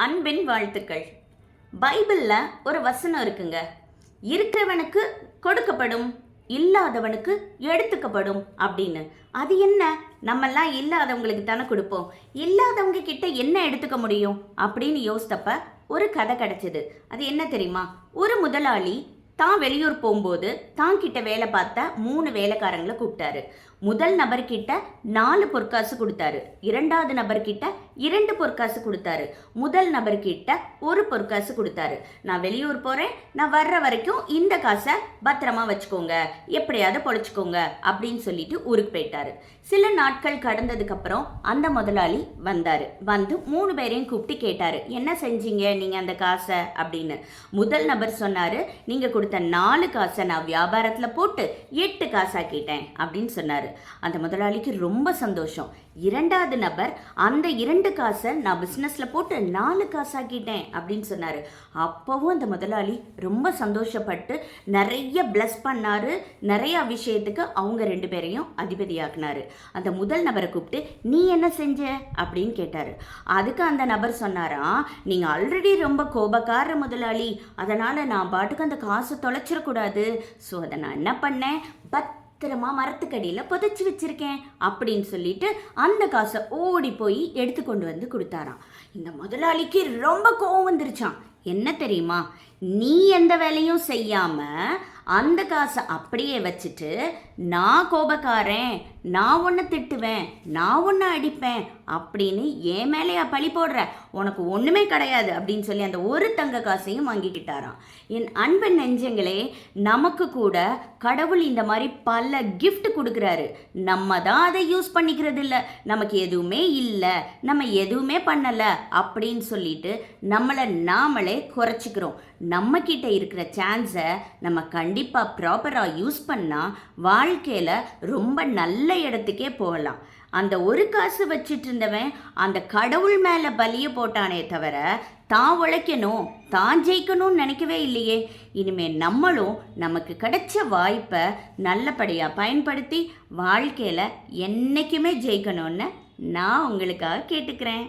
அன்பின் வாழ்த்துக்கள். பைபிளில் ஒரு வசனம் இருக்குங்க. இருக்கிறவனுக்கு கொடுக்கப்படும் இல்லாதவனுக்கு எடுத்துக்கப்படும் அப்படின்னு. அது என்ன? நம்மெல்லாம் இல்லாதவங்களுக்கு தானே கொடுப்போம். இல்லாதவங்க கிட்ட என்ன எடுத்துக்க முடியும்? அப்படின்னு யோசித்தப்ப ஒரு கதை கிடச்சிது. அது என்ன தெரியுமா? ஒரு முதலாளி தான் வெளியூர் போகும்போது தான் கிட்ட வேலை பார்த்த மூணு வேலைக்காரங்களை கூப்பிட்டாரு. முதல் நபர்கிட்ட நாலு பொற்காசு கொடுத்தாரு. இரண்டாவது நபர்கிட்ட இரண்டு பொற்காசு கொடுத்தாரு. முதல் நபர்கிட்ட ஒரு பொற்காசு கொடுத்தாரு. நான் வெளியூர் போகிறேன் நான் வர்ற வரைக்கும் இந்த காசை பத்திரமா வச்சுக்கோங்க எப்படியாவது பொழைச்சிக்கோங்க அப்படின்னு சொல்லிட்டு ஊருக்கு போயிட்டாரு. சில நாட்கள் கடந்ததுக்கப்புறம் அந்த முதலாளி வந்தார். வந்து மூணு பேரையும் கூப்பிட்டு கேட்டார். என்ன செஞ்சீங்க நீங்கள் அந்த காசை? அப்படின்னு. முதல் நபர் சொன்னார் நீங்கள் கொடுத்த நாலு காசை நான் வியாபாரத்தில் போட்டு எட்டு காசாக்கிட்டேன் அப்படின்னு சொன்னார். அந்த முதலாளிக்கு ரொம்ப சந்தோஷம். இரண்டாவது நபர் அந்த இரண்டு காசை நான் பிஸ்னஸில் போட்டு நாலு காசாக்கிட்டேன் அப்படின்னு சொன்னார். அப்போவும் அந்த முதலாளி ரொம்ப சந்தோஷப்பட்டு நிறைய ப்ளஸ் பண்ணார். நிறைய விஷயத்துக்கு அவங்க ரெண்டு பேரையும் அதிபதியாக்குனார். அந்த முதல் நபரை கூப்பிட்டு நீ என்ன செஞ்ச? அப்படின்னு கேட்டார். அதுக்கு அந்த நபர் சொன்னாராம் நீங்கள் ஆல்ரெடி ரொம்ப கோபக்கார முதலாளி. அதனால் நான் பாட்டுக்கு அந்த காசை தொலைச்சிடக்கூடாது. ஸோ அதை நான் என்ன பண்ணேன்? பத்திரமா மரத்துக்கடியில் புதைச்சி வச்சிருக்கேன் அப்படின்னு சொல்லிட்டு அந்த காசை ஓடி போய் எடுத்து கொண்டு வந்து கொடுத்தாராம். இந்த முதலாளிக்கு ரொம்ப கோவம் வந்துருச்சான் என்ன தெரியுமா? நீ எந்த வேலையும் செய்யாமல் அந்த காசை அப்படியே வச்சுட்டு நான் கோபக்காரன் நான் ஒன்று திட்டுவேன் நான் ஒன்று அடிப்பேன் அப்படின்னு என் மேலேயா பழி போடுற உனக்கு ஒன்றுமே கிடையாது அப்படின்னு சொல்லி அந்த ஒரு தங்க காசையும் வாங்கிக்கிட்டாராம். என் அன்பன் நெஞ்சங்களே நமக்கு கூட கடவுள் இந்த மாதிரி பல கிஃப்ட் கொடுக்குறாரு. நம்ம தான் அதை யூஸ் பண்ணிக்கிறது இல்லை நமக்கு எதுவுமே இல்லை. நம்ம எதுவுமே பண்ணலை அப்படின்னு சொல்லிட்டு நம்மளை நாமளே குறைச்சிக்கிறோம். நம்மக்கிட்ட இருக்கிற சான்ஸை நம்ம கண்டிப்பாக ப்ராப்பராக யூஸ் பண்ணால் வாழ்க்கையில் ரொம்ப நல்ல இடத்துக்கே போகலாம். அந்த ஒரு காசு வச்சுட்டு இருந்தவன் அந்த கடவுள் மேலே பலியை போட்டானே தவிர தான் உழைக்கணும் தான் ஜெயிக்கணும்னு நினைக்கவே இல்லையே. இனிமேல் நம்மளும் நமக்கு கிடைச்ச வாய்ப்பை நல்லபடியாக பயன்படுத்தி வாழ்க்கையில் என்றைக்குமே ஜெயிக்கணும்னு நான் உங்களுக்காக கேட்டுக்கிறேன்.